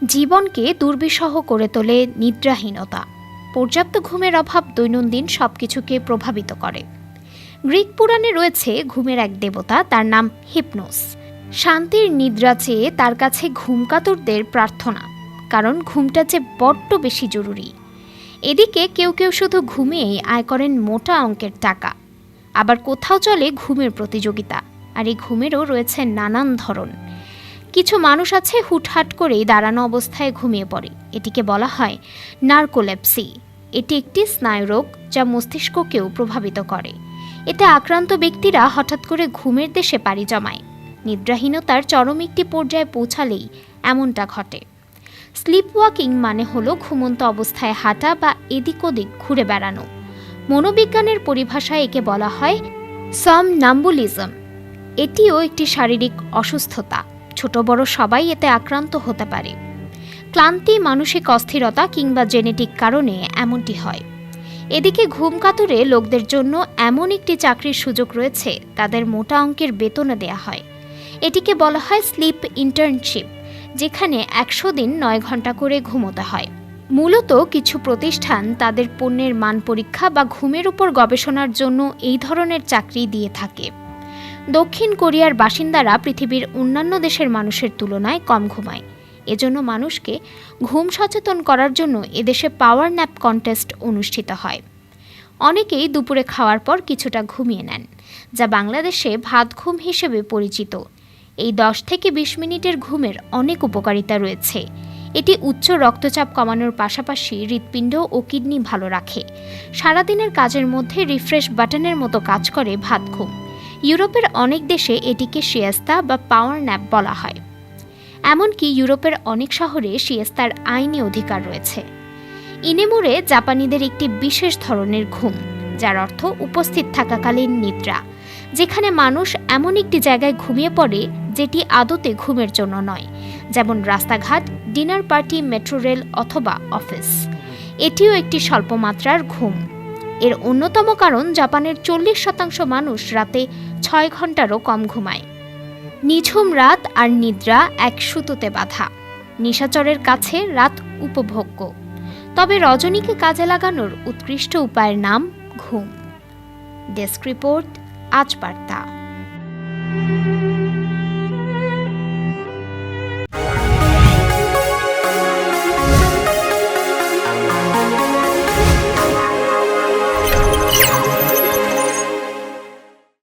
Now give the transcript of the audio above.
জীবনকে দুর্বিষহ করে তোলে নিদ্রাহীনতা। পর্যাপ্ত ঘুমের অভাব দৈনন্দিন সবকিছুকে প্রভাবিত করে। গ্রিক পুরাণে রয়েছে ঘুমের এক দেবতা, তার নাম হিপনোস। শান্তির নিদ্রা চেয়ে তার কাছে ঘুমকাতুরদের প্রার্থনা, কারণ ঘুমটা যে বড্ড বেশি জরুরি। এদিকে কেউ কেউ শুধু ঘুমিয়েই আয় করেন মোটা অঙ্কের টাকা, আবার কোথাও চলে ঘুমের প্রতিযোগিতা, আর এই ঘুমেরও রয়েছে নানান ধরন। কিছু মানুষ আছে হুটহাট করেই দাঁড়ানো অবস্থায় ঘুমিয়ে পড়ে। এটিকে বলা হয় নার্কোলেপসি। এটি একটি স্নায়ুরোগ যা মস্তিষ্ককেও প্রভাবিত করে। এতে আক্রান্ত ব্যক্তিরা হঠাৎ করে ঘুমের দেশে পাড়ি জমায়। নিদ্রাহীনতার চরম একটি পর্যায়ে পৌঁছালেই এমনটা ঘটে। স্লিপ ওয়াকিং মানে হলো ঘুমন্ত অবস্থায় হাঁটা বা এদিক ওদিক ঘুরে বেড়ানো। মনোবিজ্ঞানের পরিভাষায় একে বলা হয় সম নাম্বুলিজম এটিও একটি শারীরিক অসুস্থতা। ছোট বড় সবাই এতে আক্রান্ত হতে পারে। ক্লান্তি, মানসিক অস্থিরতা কিংবা জেনেটিক কারণে এমনটি হয়। এদিকে ঘুম কাতুরে লোকদের জন্য এমন একটি চাকরির সুযোগ রয়েছে, তাদের মোটা অঙ্কের বেতনে দেয়া হয়। এটিকে বলা হয় স্লিপ ইন্টার্নশিপ, যেখানে একশো দিন নয় ঘণ্টা করে ঘুমোতে হয়। মূলত কিছু প্রতিষ্ঠান তাদের পণ্যের মান পরীক্ষা বা ঘুমের উপর গবেষণার জন্য এই ধরনের চাকরি দিয়ে থাকে। দক্ষিণ কোরিয়ার বাসিন্দারা পৃথিবীর অন্যান্য দেশের মানুষের তুলনায় কম ঘুমায়। এজন্য মানুষকে ঘুম সচেতন করার জন্য এদেশে পাওয়ার ন্যাপ কন্টেস্ট অনুষ্ঠিত হয়। অনেকেই দুপুরে খাওয়ার পর কিছুটা ঘুমিয়ে নেন, যা বাংলাদেশে ভাত ঘুম হিসেবে পরিচিত। এই দশ থেকে বিশ মিনিটের ঘুমের অনেক উপকারিতা রয়েছে। এটি উচ্চ রক্তচাপ কমানোর পাশাপাশি হৃৎপিণ্ড ও কিডনি ভালো রাখে। সারাদিনের কাজের মধ্যে রিফ্রেশ বাটনের মতো কাজ করে ভাত ঘুম। ইউরোপের অনেক দেশে এটিকে শিয়াস্তা বা পাওয়ার ন্যাপ বলা হয়। এমনকি ইউরোপের অনেক শহরে শিয়েস্তার আইনি অধিকার রয়েছে। ইনেমুরে জাপানিদের একটি বিশেষ ধরনের ঘুম, যার অর্থ উপস্থিত থাকাকালীন নিদ্রা, যেখানে মানুষ এমন একটি জায়গায় ঘুমিয়ে পড়ে যেটি আদতে ঘুমের জন্য নয়, যেমন রাস্তাঘাট, ডিনার পার্টি, মেট্রো রেল অথবা অফিস। এটিও একটি স্বল্পমাত্রার ঘুম। এর অন্যতম কারণ জাপানের চল্লিশ শতাংশ মানুষ রাতে ছয় ঘন্টারও কম ঘুমায়। নিঝুম রাত আর নিদ্রা এক সুতোতে বাঁধা। নিশাচরের কাছে রাত উপভোগ্য। তবে রজনীকে কাজে লাগানোর উৎকৃষ্ট উপায়ের নাম ঘুম। ডেস্ক রিপোর্ট, আজ বার্তা।